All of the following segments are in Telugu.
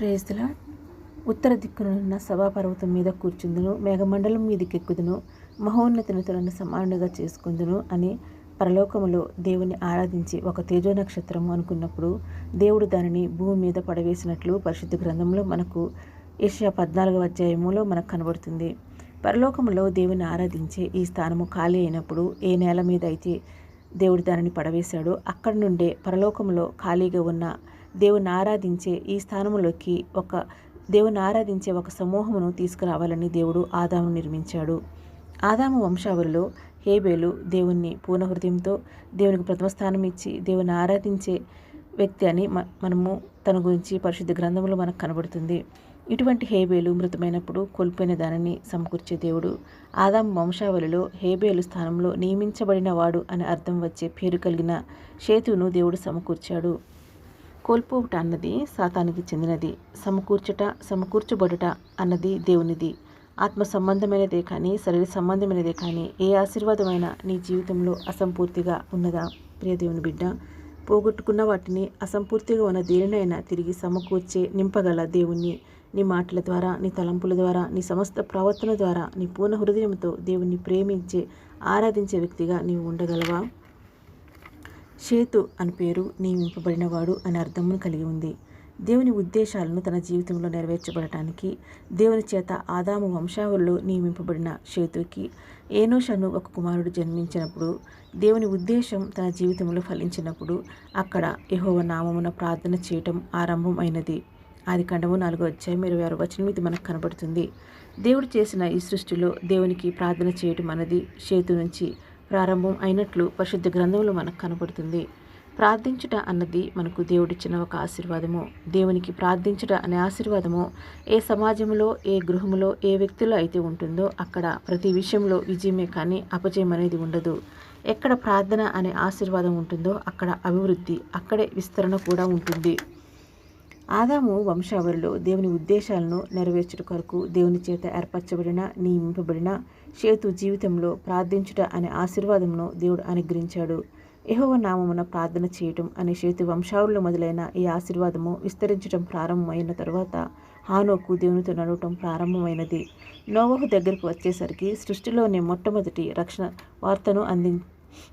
ప్రేస్తుల ఉత్తర దిక్కునున్న సభాపర్వతం మీద కూర్చుందును మేఘమండలం మీదకెక్కుదును మహోన్నతినుతులను సమానుడిగా చేసుకుందును అని పరలోకములో దేవుని ఆరాధించి ఒక తేజో నక్షత్రము అనుకున్నప్పుడు దేవుడు దానిని భూమి మీద పడవేసినట్లు పరిశుద్ధ గ్రంథంలో మనకు ఏషియా పద్నాలుగవ అధ్యాయములో మనకు కనబడుతుంది. పరలోకములో దేవుని ఆరాధించే ఈ స్థానము ఖాళీ అయినప్పుడు ఏ నేల మీద అయితే దేవుడు దానిని పడవేశాడో అక్కడి నుండే పరలోకంలో ఖాళీగా ఉన్న దేవుని ఆరాధించే ఈ స్థానంలోకి ఒక దేవుని ఆరాధించే ఒక సమూహమును తీసుకురావాలని దేవుడు ఆదామును నిర్మించాడు. ఆదాము వంశావళిలో హేబేలు దేవుణ్ణి పూర్ణ హృదయంతో దేవునికి ప్రథమ స్థానం ఇచ్చి దేవుని ఆరాధించే వ్యక్తి అని మ- మనము తన గురించి పరిశుద్ధ గ్రంథంలో మనకు కనబడుతుంది. ఇటువంటి హేబేలు మృతమైనప్పుడు కోల్పోయిన దానిని సమకూర్చే దేవుడు. ఆదాం వంశావళిలో హేబేలు స్థానంలో నియమించబడిన వాడు అని అర్థం వచ్చే పేరు కలిగిన షేతును దేవుడు సమకూర్చాడు. కోల్పోవుట అన్నది సాతానికి చెందినది. సమకూర్చుట సమకూర్చబడుట అన్నది దేవునిది. ఆత్మ సంబంధమైనదే కానీ శరీర సంబంధమైనదే కానీ ఏ ఆశీర్వాదమైన నీ జీవితంలో అసంపూర్తిగా ఉన్నదా? ప్రియ దేవుని బిడ్డ పోగొట్టుకున్న వాటిని అసంపూర్తిగా ఉన్న దేనినైనా తిరిగి సమకూర్చే నింపగల దేవుణ్ణి నీ మాటల ద్వారా నీ తలంపుల ద్వారా నీ సమస్త ప్రవర్తన ద్వారా నీ పూర్ణ హృదయంతో దేవుణ్ణి ప్రేమించే ఆరాధించే వ్యక్తిగా నీవు ఉండగలవా? షేతు అని పేరు నియమింపబడినవాడు అనే అర్థమును కలిగి ఉంది. దేవుని ఉద్దేశాలను తన జీవితంలో నెరవేర్చబడటానికి దేవుని చేత ఆదాము వంశావళిలో నియమింపబడిన షేతుకి ఏనోషను ఒక కుమారుడు జన్మించినప్పుడు దేవుని ఉద్దేశం తన జీవితంలో ఫలించినప్పుడు అక్కడ యహోవ నామమున ప్రార్థన చేయటం ఆరంభం అయినది ఆది కాండము నాలుగో అధ్యాయం ఇరవై ఆరు వచనం ఇది మనకు కనబడుతుంది. దేవుడు చేసిన ఈ సృష్టిలో దేవునికి ప్రార్థన చేయటం అన్నది షేతు నుంచి ప్రారంభం అయినట్లు పరిశుద్ధ గ్రంథంలో మనకు కనబడుతుంది. ప్రార్థించుట అన్నది మనకు దేవుడిచ్చిన ఒక ఆశీర్వాదము. దేవునికి ప్రార్థించుట అనే ఆశీర్వాదము ఏ సమాజంలో ఏ గృహంలో ఏ వ్యక్తిలో అయితే ఉంటుందో అక్కడ ప్రతి విషయంలో విజయమే కానీ అపజయం అనేది ఉండదు. ఎక్కడ ప్రార్థన అనే ఆశీర్వాదం ఉంటుందో అక్కడ అభివృద్ధి అక్కడే విస్తరణ కూడా ఉంటుంది. ఆదాము వంశావళిలో దేవుని ఉద్దేశాలను నెరవేర్చుట కొరకు దేవుని చేత ఏర్పరచబడిన నియమింపబడిన చేతు జీవితంలో ప్రార్థించుట అనే ఆశీర్వాదమును దేవుడు అనుగ్రహించాడు. యహోవ నామమున ప్రార్థన చేయటం అనే చేతి వంశావళిలో మొదలైన ఈ ఆశీర్వాదము విస్తరించడం ప్రారంభమైన తరువాత హానోకు దేవునితో నడవటం ప్రారంభమైనది. నోవహు దగ్గరకు వచ్చేసరికి సృష్టిలోనే మొట్టమొదటి రక్షణ వార్తను అంది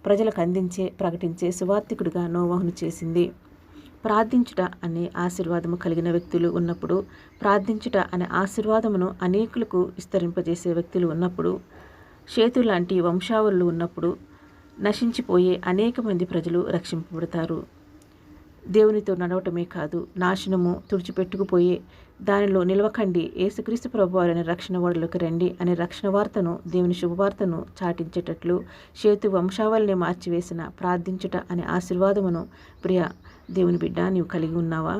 ప్రజలకు అందించే ప్రకటించే సువార్థికుడిగా నోవహును చేసింది. ప్రార్థించుట అనే ఆశీర్వాదము కలిగిన వ్యక్తులు ఉన్నప్పుడు ప్రార్థించుట అనే ఆశీర్వాదమును అనేకులకు విస్తరింపజేసే వ్యక్తులు ఉన్నప్పుడు చేతు లాంటి వంశావళులు ఉన్నప్పుడు నశించిపోయే అనేక మంది ప్రజలు రక్షింపబడతారు. దేవునితో నడవటమే కాదు నాశనము తుడిచిపెట్టుకుపోయే దానిలో నిలవకండి. ఏసుక్రీస్తు ప్రభు అనే రక్షణ ఓడలోకి రండి అనే రక్షణ వార్తను దేవుని శుభవార్తను చాటించేటట్లు చేతు వంశావళిని మార్చివేసిన ప్రార్థించుట అనే ఆశీర్వాదమును ప్రియ దేవుని బిడ్డ నీవు కలిగి ఉన్నావా?